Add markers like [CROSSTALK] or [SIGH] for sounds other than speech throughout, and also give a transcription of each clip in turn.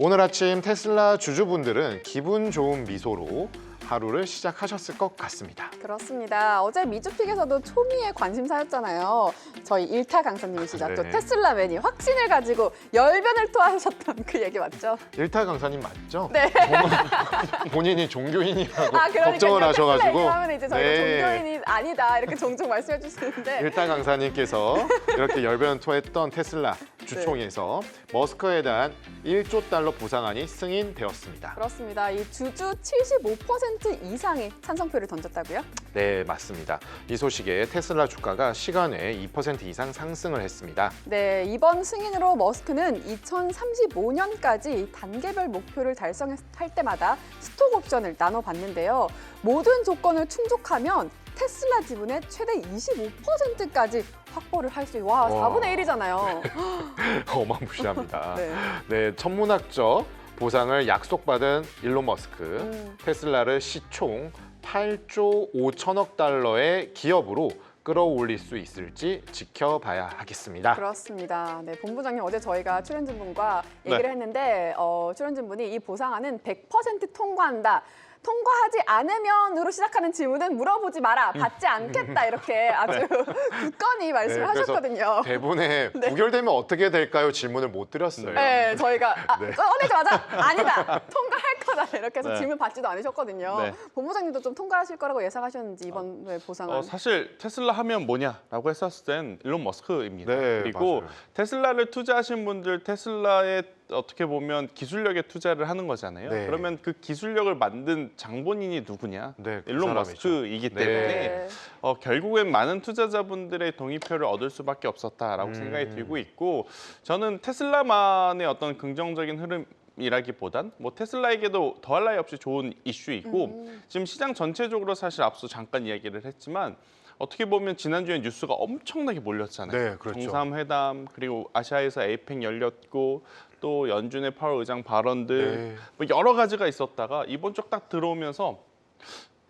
오늘 아침 테슬라 주주분들은 기분 좋은 미소로 하루를 시작하셨을 것 같습니다. 그렇습니다. 어제 미주픽에서도 초미의 관심사였잖아요. 저희 일타 강사님이시죠. 또 네. 테슬라맨이 확신을 가지고 열변을 토하셨던 그 얘기 맞죠? 일타 강사님 맞죠? 네. 본인이 종교인이라고 아, 그러니까 걱정을 하셔가지고 하면 이제 저희가 네. 종교인이 아니다 이렇게 종종 말씀해 주시는데 일타 강사님께서 이렇게 열변 토했던 테슬라 주총에서 머스크에 대한 1조 달러 보상안이 승인되었습니다. 그렇습니다. 이 주주 75% 이상이 찬성표를 던졌다고요? 네, 맞습니다. 이 소식에 테슬라 주가가 시간에 2% 이상 상승을 했습니다. 네, 이번 승인으로 머스크는 2035년까지 단계별 목표를 달성할 때마다 스톡 옵션을 나눠 봤는데요. 모든 조건을 충족하면 테슬라 지분의 최대 25%까지 확보를 할 수 있고 와, 와. 4분의 1이잖아요. [LAUGHS] 어마무시합니다. 네. 네, 천문학적 보상을 약속받은 일론 머스크. 음. 테슬라를 시총 8조 5천억 달러의 기업으로 끌어올릴 수 있을지 지켜봐야 하겠습니다. 그렇습니다. 네, 본부장님 어제 저희가 출연진분과 얘기를 했는데 어, 출연진분이 이 보상안은 100% 통과한다. 통과하지 않으면으로 시작하는 질문은 물어보지 마라. 받지 않겠다. 이렇게 [LAUGHS] 아주 [LAUGHS] 굳건히 말씀을 네, 하셨거든요. 대본에 [LAUGHS] 부결되면 어떻게 될까요? 질문을 못 드렸어요. 네, 저희가 아, 네. 꺼내자마자 아니다. 통과할 거다. 이렇게 해서 네. 질문 받지도 않으셨거든요. 네. 본부장님도 좀 통과하실 거라고 예상하셨는지 이번 회 보상안. 어, 사실 테슬라 하면 뭐냐라고 했었을 땐 일론 머스크입니다. 네, 그리고 맞아요. 테슬라를 투자하신 분들 테슬라에 어떻게 보면 기술력에 투자를 하는 거잖아요. 네. 그러면 그 기술력을 만든 장본인이 누구냐? 네, 그 일론 사람이죠. 머스크이기 네. 때문에 네. 어, 결국엔 많은 투자자분들의 동의표를 얻을 수밖에 없었다라고 음. 생각이 들고 있고 저는 테슬라만의 어떤 긍정적인 흐름 이라기보단 뭐 테슬라에게도 더할 나위 없이 좋은 이슈이고 음. 지금 시장 전체적으로 사실 앞서 잠깐 이야기를 했지만 어떻게 보면 지난주에 뉴스가 엄청나게 몰렸잖아요. 네, 그렇죠. 정상회담 그리고 아시아에서 에이펙 열렸고 또 연준의 파월 의장 발언들 네. 뭐 여러 가지가 있었다가 이번 쪽 딱 들어오면서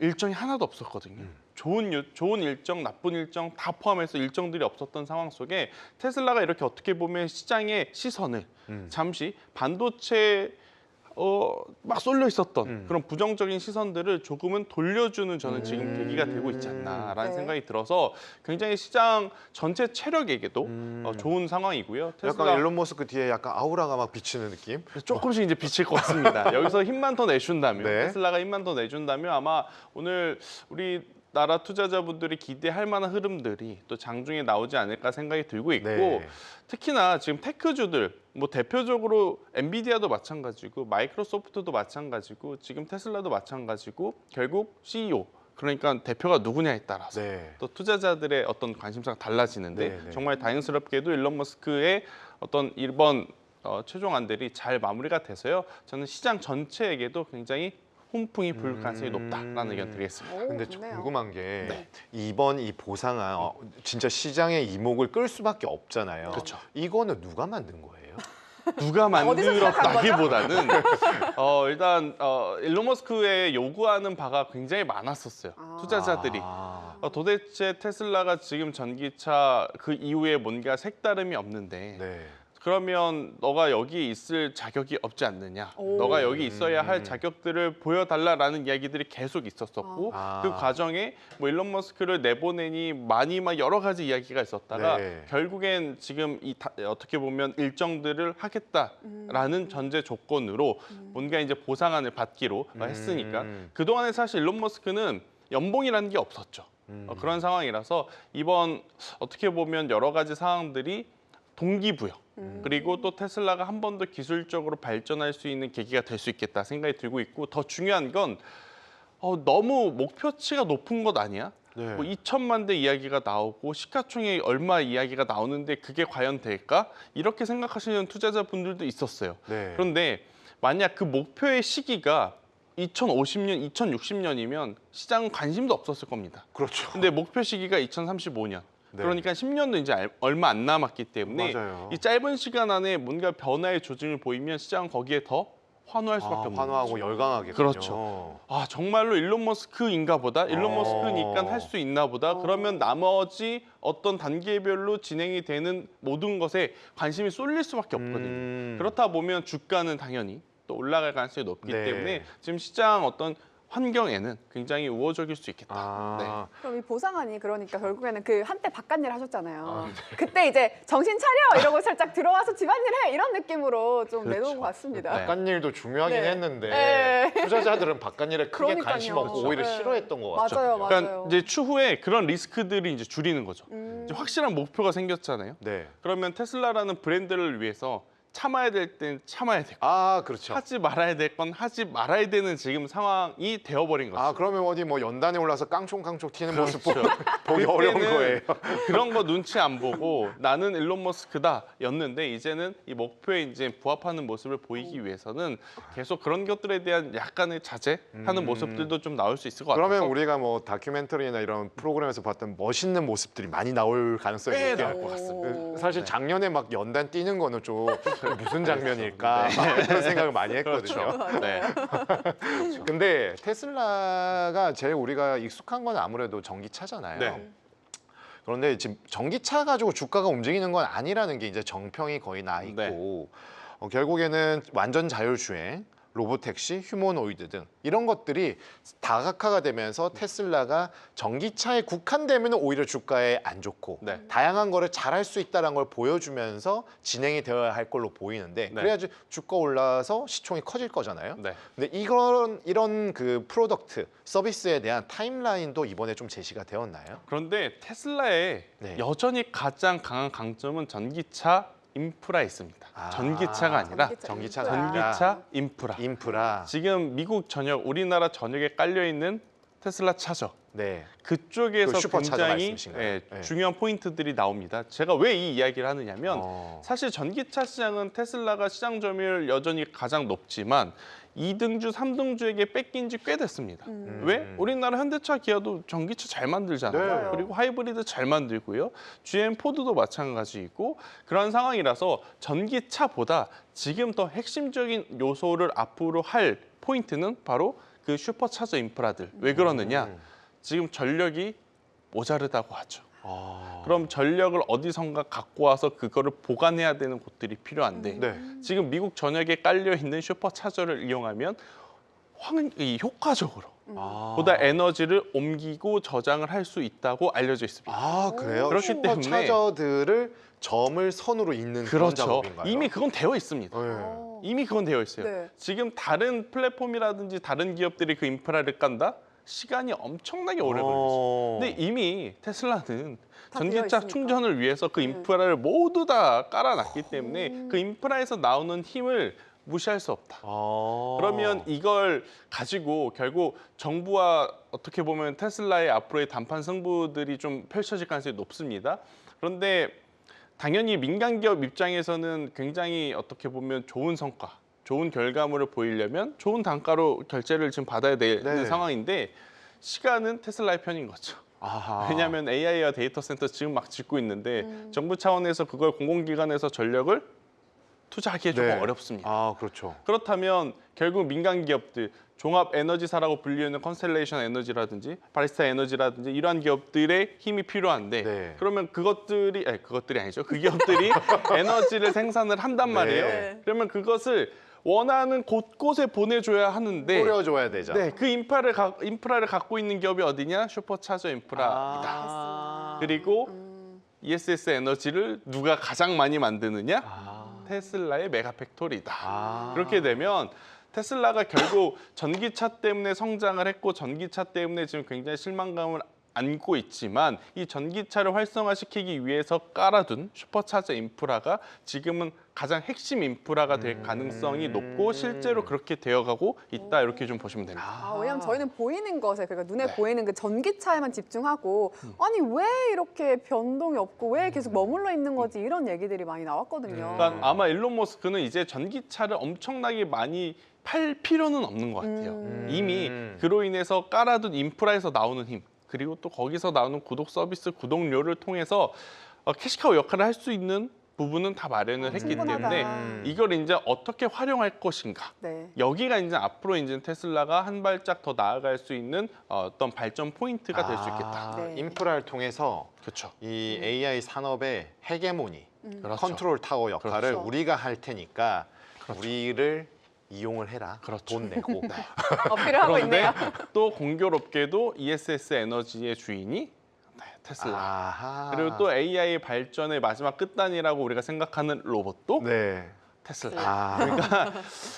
일정이 하나도 없었거든요. 음. 좋은 유- 좋은 일정, 나쁜 일정 다 포함해서 일정들이 없었던 상황 속에 테슬라가 이렇게 어떻게 보면 시장의 시선을 음. 잠시 반도체 어, 막 쏠려 있었던 음. 그런 부정적인 시선들을 조금은 돌려주는 저는 지금 음. 계기가 되고 있지 않나라는 네. 생각이 들어서 굉장히 시장 전체 체력에게도 음. 어, 좋은 상황이고요. 테슬라 약간 일론 머스크 뒤에 약간 아우라가 막 비치는 느낌? 조금씩 이제 비칠 것 같습니다. [LAUGHS] 여기서 힘만 더 내준다면 네. 테슬라가 힘만 더 내준다면 아마 오늘 우리 나라 투자자분들이 기대할 만한 흐름들이 또 장중에 나오지 않을까 생각이 들고 있고 네. 특히나 지금 테크주들 뭐 대표적으로 엔비디아도 마찬가지고 마이크로소프트도 마찬가지고 지금 테슬라도 마찬가지고 결국 CEO 그러니까 대표가 누구냐에 따라서 네. 또 투자자들의 어떤 관심사가 달라지는데 네, 네. 정말 다행스럽게도 일론 머스크의 어떤 이번 어, 최종 안들이 잘 마무리가 돼서요. 저는 시장 전체에게도 굉장히 훈풍이 불 가능성이 음. 높다라는 의견 드리겠습니다. 오, 근데 저 좋네요. 궁금한 게 네. 이번 이 보상안 어, 진짜 시장의 이목을 끌 수밖에 없잖아요. 그렇죠. 이거는 누가 만든 거예요? [LAUGHS] 누가? 만들었다기보다는 [LAUGHS] 어, 일단 어, 일론 머스크의 요구하는 바가 굉장히 많았었어요. 아. 투자자들이 아, 어, 도대체 테슬라가 지금 전기차 그 이후에 뭔가 색다름이 없는데 네. 그러면 너가 여기 있을 자격이 없지 않느냐? 오. 너가 여기 있어야 음. 할 자격들을 보여달라라는 이야기들이 계속 있었었고 아. 그 과정에 뭐 일론 머스크를 내보내니 많이 막 여러 가지 이야기가 있었다가 네. 결국엔 지금 이 다- 어떻게 보면 일정들을 하겠다라는 음. 전제 조건으로 뭔가 이제 보상안을 받기로 음. 했으니까 그 동안에 사실 일론 머스크는 연봉이라는 게 없었죠. 음. 어, 그런 상황이라서 이번 어떻게 보면 여러 가지 상황들이 동기부여 음. 그리고 또 테슬라가 한 번 더 기술적으로 발전할 수 있는 계기가 될 수 있겠다 생각이 들고 있고 더 중요한 건 어, 너무 목표치가 높은 것 아니야? 네. 뭐 2천만 대 이야기가 나오고 시가총액 얼마 이야기가 나오는데 그게 과연 될까? 이렇게 생각하시는 투자자분들도 있었어요. 네. 그런데 만약 그 목표의 시기가 2050년, 2060년이면 시장은 관심도 없었을 겁니다. 그렇죠. 근데 목표 시기가 2035년. 네. 그러니까 10년도 이제 알- 얼마 안 남았기 때문에 맞아요. 이 짧은 시간 안에 뭔가 변화의 조짐을 보이면 시장은 거기에 더 환호할 수밖에 아, 없는 환호하고 거죠. 열광하게 그렇죠. 아 정말로 일론 머스크인가 보다 일론 어. 머스크니까 할 수 있나 보다 그러면 나머지 어떤 단계별로 진행이 되는 모든 것에 관심이 쏠릴 수밖에 없거든요 음. 그렇다 보면 주가는 당연히 또 올라갈 가능성이 높기 네. 때문에 지금 시장 어떤 환경에는 굉장히 우호적일 수 있겠다 아, 그럼 이 보상안이 그러니까 결국에는 그 한때 바깥일 하셨잖아요. 아, 네. 그때 이제 정신 차려 이러고 살짝 들어와서 집안일 해 이런 느낌으로 좀 그렇죠. 내놓은 것 같습니다. 네. 바깥일도 중요하긴 네. 했는데 네. 투자자들은 바깥일에 크게 그러니까요. 관심 없고 오히려 네. 싫어했던 것 같죠. 맞아요, 맞아요. 그러니까 이제 추후에 그런 리스크들이 이제 줄이는 거죠 음. 이제 확실한 목표가 생겼잖아요 네. 그러면 테슬라라는 브랜드를 위해서 참아야 될 땐 참아야 되고 아 그렇죠. 하지 말아야 될 건 하지 말아야 되는 지금 상황이 되어버린 거죠. 아 그러면 어디 뭐 연단에 올라서 깡총깡총 튀는 모습 그렇죠. 보기 어려운 그때는 거예요. 그런 거 눈치 안 보고 나는 일론 머스크다였는데 이제는 이 목표에 이제 부합하는 모습을 보이기 위해서는 계속 그런 것들에 대한 약간의 자제하는 음. 모습들도 좀 나올 수 있을 것 같아서 그러면 우리가 뭐 다큐멘터리나 이런 프로그램에서 봤던 멋있는 모습들이 많이 나올 가능성이 꽤 있게 나올 것 같습니다. 사실 네. 작년에 막 연단 뛰는 거는 좀 [LAUGHS] 무슨 장면일까 [LAUGHS] 그런 생각을 많이 했거든요. 그렇죠. 네. 근데 테슬라가 제일 우리가 익숙한 건 아무래도 전기차잖아요. 네. 그런데 지금 전기차 가지고 주가가 움직이는 건 아니라는 게 이제 정평이 거의 나 있고 네. 어, 결국에는 완전 자율주행, 로보택시, 휴머노이드 등 이런 것들이 다각화가 되면서 테슬라가 전기차에 국한되면 오히려 주가에 안 좋고 네. 다양한 거를 잘할 수 있다는 걸 보여주면서 진행이 되어야 할 걸로 보이는데 네. 그래야지 주가 올라서 시총이 커질 거잖아요. 네. 근데 이런 이런 그 프로덕트 서비스에 대한 타임라인도 이번에 좀 제시가 되었나요? 그런데 테슬라의 네. 여전히 가장 강한 강점은 전기차 인프라에 있습니다. 아, 전기차가 아니라 전기차 인프라. 전기차 인프라. 인프라. 지금 미국 전역, 우리나라 전역에 깔려 있는 테슬라 차저 네. 그쪽에서 그 굉장히? 예, 네. 중요한 포인트들이 나옵니다. 제가 왜 이 이야기를 하느냐면 어. 사실 전기차 시장은 테슬라가 시장 점유율 여전히 가장 높지만 2등주, 3등주에게 뺏긴 지 꽤 됐습니다. 음. 왜? 우리나라 현대차, 기아도 전기차 잘 만들잖아요. 네. 그리고 하이브리드 잘 만들고요. GM, 포드도 마찬가지이고 그런 상황이라서 전기차보다 지금 더 핵심적인 요소를 앞으로 할 포인트는 바로 그 슈퍼차저 인프라들. 왜 그러느냐? 음. 지금 전력이 모자르다고 하죠. 아. 그럼 전력을 어디선가 갖고 와서 그거를 보관해야 되는 곳들이 필요한데 네. 지금 미국 전역에 깔려 있는 슈퍼차저를 이용하면 황, 이 효과적으로 아. 보다 에너지를 옮기고 저장을 할 수 있다고 알려져 있습니다. 아 그래요? 그렇기 때문에- 슈퍼차저들을 점을 선으로 잇는 그런 그렇죠. 작업인가요? 이미 그건 되어 있습니다. 네. 어. 이미 그건 되어 있어요. 네. 지금 다른 플랫폼이라든지 다른 기업들이 그 인프라를 깐다? 시간이 엄청나게 오래 걸리죠. 어. 근데 이미 테슬라는 다 되어 전기차 있으니까. 충전을 위해서 그 네. 인프라를 모두 다 깔아놨기 때문에 그 인프라에서 나오는 힘을 무시할 수 없다. 아. 그러면 이걸 가지고 결국 정부와 어떻게 보면 테슬라의 앞으로의 단판 승부들이 좀 펼쳐질 가능성이 높습니다. 그런데 당연히 민간 기업 입장에서는 굉장히 어떻게 보면 좋은 성과, 좋은 결과물을 보이려면 좋은 단가로 결제를 지금 받아야 되는 네. 상황인데 시간은 테슬라의 편인 거죠. 아하. 왜냐하면 AI와 데이터 센터 지금 막 짓고 있는데 음. 정부 차원에서 그걸 공공기관에서 전력을 투자하기 조금 네. 어렵습니다. 아 그렇죠. 그렇다면 결국 민간 기업들 종합 에너지사라고 불리는 컨스텔레이션 에너지라든지 바리스타 에너지라든지 이러한 기업들의 힘이 필요한데 네. 그러면 그것들이 아니 그것들이 아니죠 그 기업들이 [LAUGHS] 에너지를 생산을 한단 말이에요. 네. 그러면 그것을 원하는 곳곳에 보내줘야 하는데 뿌려줘야 되죠. 네, 그 인프라를 가, 인프라를 갖고 있는 기업이 어디냐 슈퍼차저 인프라이다. 아. 그리고 음. ESS 에너지를 누가 가장 많이 만드느냐 아. 테슬라의 메가팩토리다. 아. 그렇게 되면 테슬라가 결국 전기차 때문에 성장을 했고 전기차 때문에 지금 굉장히 실망감을 안고 있지만 이 전기차를 활성화시키기 위해서 깔아둔 슈퍼차저 인프라가 지금은 가장 핵심 인프라가 음. 될 가능성이 높고 실제로 그렇게 되어가고 있다 이렇게 좀 보시면 됩니다. 아, 왜냐면 저희는 보이는 것에 그러니까 눈에 네. 보이는 그 전기차에만 집중하고 아니 왜 이렇게 변동이 없고 왜 계속 머물러 있는 거지 이런 얘기들이 많이 나왔거든요. 그러니까 아마 일론 머스크는 이제 전기차를 엄청나게 많이 팔 필요는 없는 것 같아요. 음. 이미 그로 인해서 깔아둔 인프라에서 나오는 힘 그리고 또 거기서 나오는 구독 서비스 구독료를 통해서 어, 캐시카우 역할을 할 수 있는 부분은 다 마련을 했기 충분하다. 때문에 음. 이걸 이제 어떻게 활용할 것인가 네. 여기가 이제 앞으로 이제 테슬라가 한 발짝 더 나아갈 수 있는 어, 어떤 발전 포인트가 될 수 있겠다. 아, 네. 인프라를 통해서 그렇죠. 이 AI 산업의 헤게모니, 음. 그렇죠. 컨트롤 타워 역할을 그렇죠. 우리가 할 테니까 우리를 이용을 해라. 그렇죠. 돈 내고. [LAUGHS] 어필을 하고 그런데 있네요. 또 공교롭게도 ESS 에너지의 주인이 네, 테슬라. 아하. 그리고 또 AI 발전의 마지막 끝단이라고 우리가 생각하는 로봇도 네. 테슬라. 아, [LAUGHS]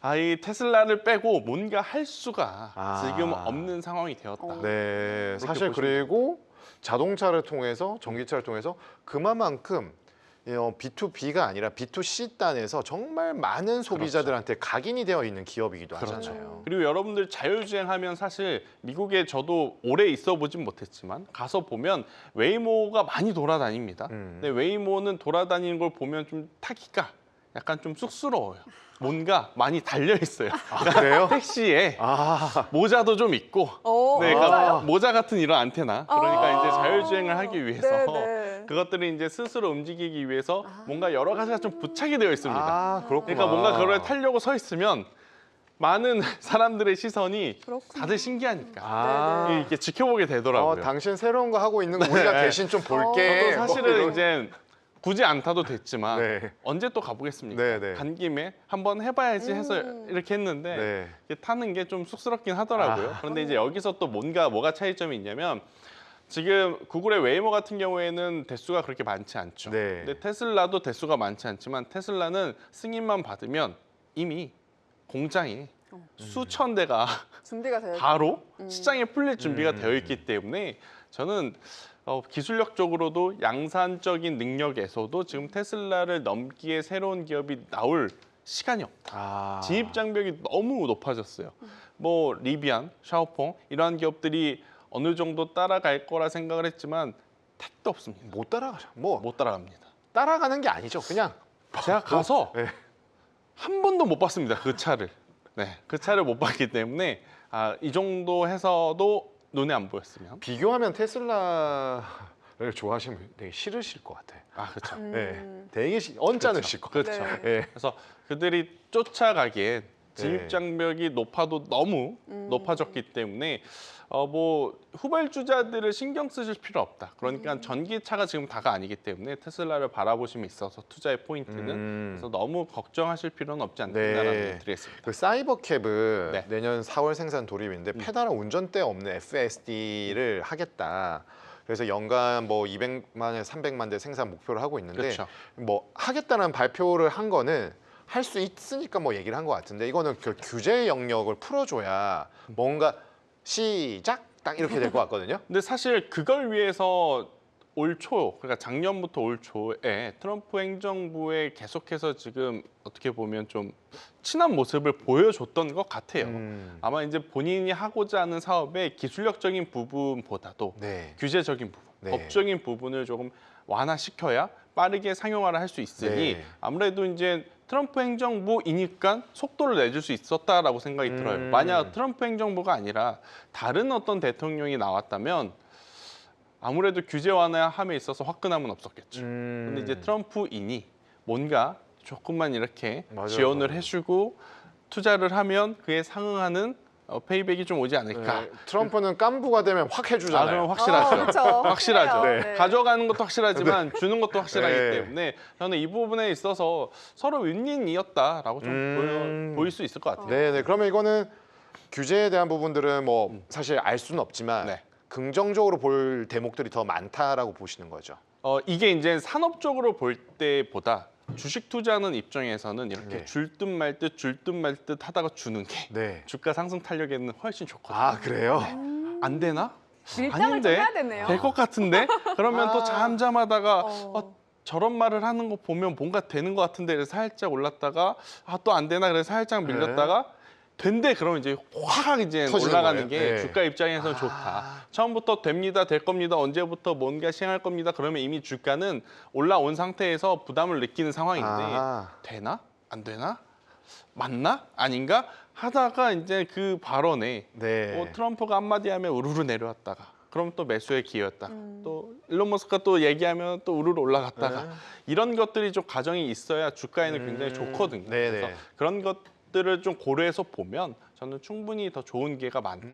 아, 이 테슬라를 빼고 뭔가 할 수가 아. 지금 없는 상황이 되었다. 어. 네. 사실 보시면 그리고 자동차를 통해서 전기차를 통해서 그만큼 어, B2B가 아니라 B2C 단에서 정말 많은 소비자들한테 각인이 되어 있는 기업이기도 그렇죠. 하잖아요. 그리고 여러분들 자율주행하면 사실 미국에 저도 오래 있어 보진 못했지만 가서 보면 웨이모가 많이 돌아다닙니다. 음. 근데 웨이모는 돌아다니는 걸 보면 좀 타기가 약간 좀 쑥스러워요. 뭔가 많이 달려 있어요. [LAUGHS] 아, 그래요? 택시에 아, 모자도 좀 있고 오, 네, 어, 맞아요. 그러니까 모자 같은 이런 안테나. 그러니까 아. 이제 자율주행을 하기 위해서 네, 네. 그것들을 이제 스스로 움직이기 위해서 아. 뭔가 여러 가지가 좀 부착이 되어 있습니다. 아, 그렇구나. 그러니까 뭔가 그걸 타려고 서 있으면 많은 [LAUGHS] 사람들의 시선이 그렇구나. 다들 신기하니까 아. 네, 네. 이렇게 지켜보게 어, 되더라고요. 당신 새로운 거 하고 있는 거 우리가 네. 대신 좀 어, 볼게. 저도 뭐 사실은 이런- 이제 굳이 안 타도 됐지만 네. 언제 또 가보겠습니까? 네, 네. 간 김에 한번 해봐야지 해서 음. 이렇게 했는데 네. 이게 타는 게 좀 쑥스럽긴 하더라고요. 아. 그런데 이제 여기서 또 뭔가 뭐가 차이점이 있냐면 지금 구글의 웨이모 같은 경우에는 대수가 그렇게 많지 않죠. 네. 근데 테슬라도 대수가 많지 않지만 테슬라는 승인만 받으면 이미 공장에 어. 수천 대가 [LAUGHS] 준비가 되어 바로 음. 시장에 풀릴 준비가 음. 되어 있기 때문에 저는 어, 기술력적으로도 양산적인 능력에서도 지금 테슬라를 넘기에 새로운 기업이 나올 시간이 없다. 아. 진입 장벽이 너무 높아졌어요. 뭐 리비안, 샤오퐁 이러한 기업들이 어느 정도 따라갈 거라 생각을 했지만 택도 없습니다. 못 따라가죠. 뭐못 따라갑니다. 따라가는 게 아니죠. 그냥 제가 [LAUGHS] 가서 네. 한 번도 못 봤습니다. 그 차를. 네, 그 차를 못 봤기 때문에 아, 이 정도 해서도 눈에 안 보였으면 비교하면 테슬라를 좋아하시면 되게 싫으실 것 같아요. 아 그렇죠. 음. 네. 되게 시- 언짢으실 것 같아요. 그렇죠. 네. 네. 그래서 그들이 쫓아가기엔 네. 진입 장벽이 높아도 너무 음. 높아졌기 때문에 어 뭐 후발주자들을 신경 쓰실 필요 없다. 그러니까 음. 전기차가 지금 다가 아니기 때문에 테슬라를 바라보심에 있어서 투자의 포인트는 음. 그래서 너무 걱정하실 필요는 없지 않다라는 네. 네. 드리겠습니다. 그 사이버캡은 네. 내년 4월 생산 돌입인데 음. 페달은 운전대 없는 FSD를 하겠다. 그래서 연간 뭐 200만에 300만 대 생산 목표를 하고 있는데 그렇죠. 뭐 하겠다는 발표를 한 거는 할 수 있으니까 뭐 얘기를 한 것 같은데 이거는 그 규제 영역을 풀어줘야 뭔가 시작 딱 이렇게 될 것 같거든요. 근데 사실 그걸 위해서 올 초, 그러니까 작년부터 올 초에 트럼프 행정부에 계속해서 지금 어떻게 보면 좀 친한 모습을 보여줬던 것 같아요. 음. 아마 이제 본인이 하고자 하는 사업의 기술력적인 부분보다도 네. 규제적인 부분, 네. 법적인 부분을 조금 완화시켜야 빠르게 상용화를 할 수 있으니 네. 아무래도 이제 트럼프 행정부이니까 속도를 내줄 수 있었다라고 생각이 음. 들어요. 만약 트럼프 행정부가 아니라 다른 어떤 대통령이 나왔다면 아무래도 규제 완화함에 있어서 화끈함은 없었겠죠. 음. 근데 이제 트럼프이니 뭔가 조금만 이렇게 맞아요, 지원을. 해주고 투자를 하면 그에 상응하는 어, 페이백이 좀 오지 않을까. 네. 트럼프는 깐부가 되면 확 아, 해주잖아요. 그럼 어, 확실하죠. 그렇죠. [LAUGHS] 확실하죠. 네. 가져가는 것도 확실하지만 주는 것도 확실하기 네. 때문에 저는 이 부분에 있어서 서로 윈윈이었다라고 좀 음. 보여, 보일 수 있을 것 같아요. 네 네. 그러면 이거는 규제에 대한 부분들은 뭐 사실 알 수는 없지만 음. 네. 긍정적으로 볼 대목들이 더 많다라고 보시는 거죠. 어, 이게 이제 산업적으로 볼 때보다 주식 투자하는 입장에서는 이렇게 네. 줄듯 말듯 줄듯 말듯 하다가 주는 게 네. 주가 상승 탄력에는 훨씬 좋거든요. 아 그래요? 안 되나? 밀당을 좀? 해야 되네요. 될 것 같은데? 그러면 아. 또 잠잠하다가 어. 어, 저런 말을 하는 거 보면 뭔가 되는 것 같은데 그래서 살짝 올랐다가 아 또 안 되나 그래서 살짝 밀렸다가 된대 그러면 이제 확 이제 올라가는 거예요. 게 네. 주가 입장에서는 좋다. 아. 처음부터 됩니다, 될 겁니다, 언제부터 뭔가 시행할 겁니다. 그러면 이미 주가는 올라온 상태에서 부담을 느끼는 상황인데 아. 되나 안 되나 맞나 아닌가 하다가 이제 그 발언에 네. 뭐 트럼프가 한마디 하면 우르르 내려왔다가 그럼 또 매수의 기회였다가 음. 또 일론 머스크가 또 얘기하면 또 우르르 올라갔다가 네. 이런 것들이 좀 과정이 있어야 주가에는 음. 굉장히 좋거든요. 네네. 그래서 네. 그런 것 것들을 좀 고려해서 보면 저는 충분히 더 좋은 기회가 많다.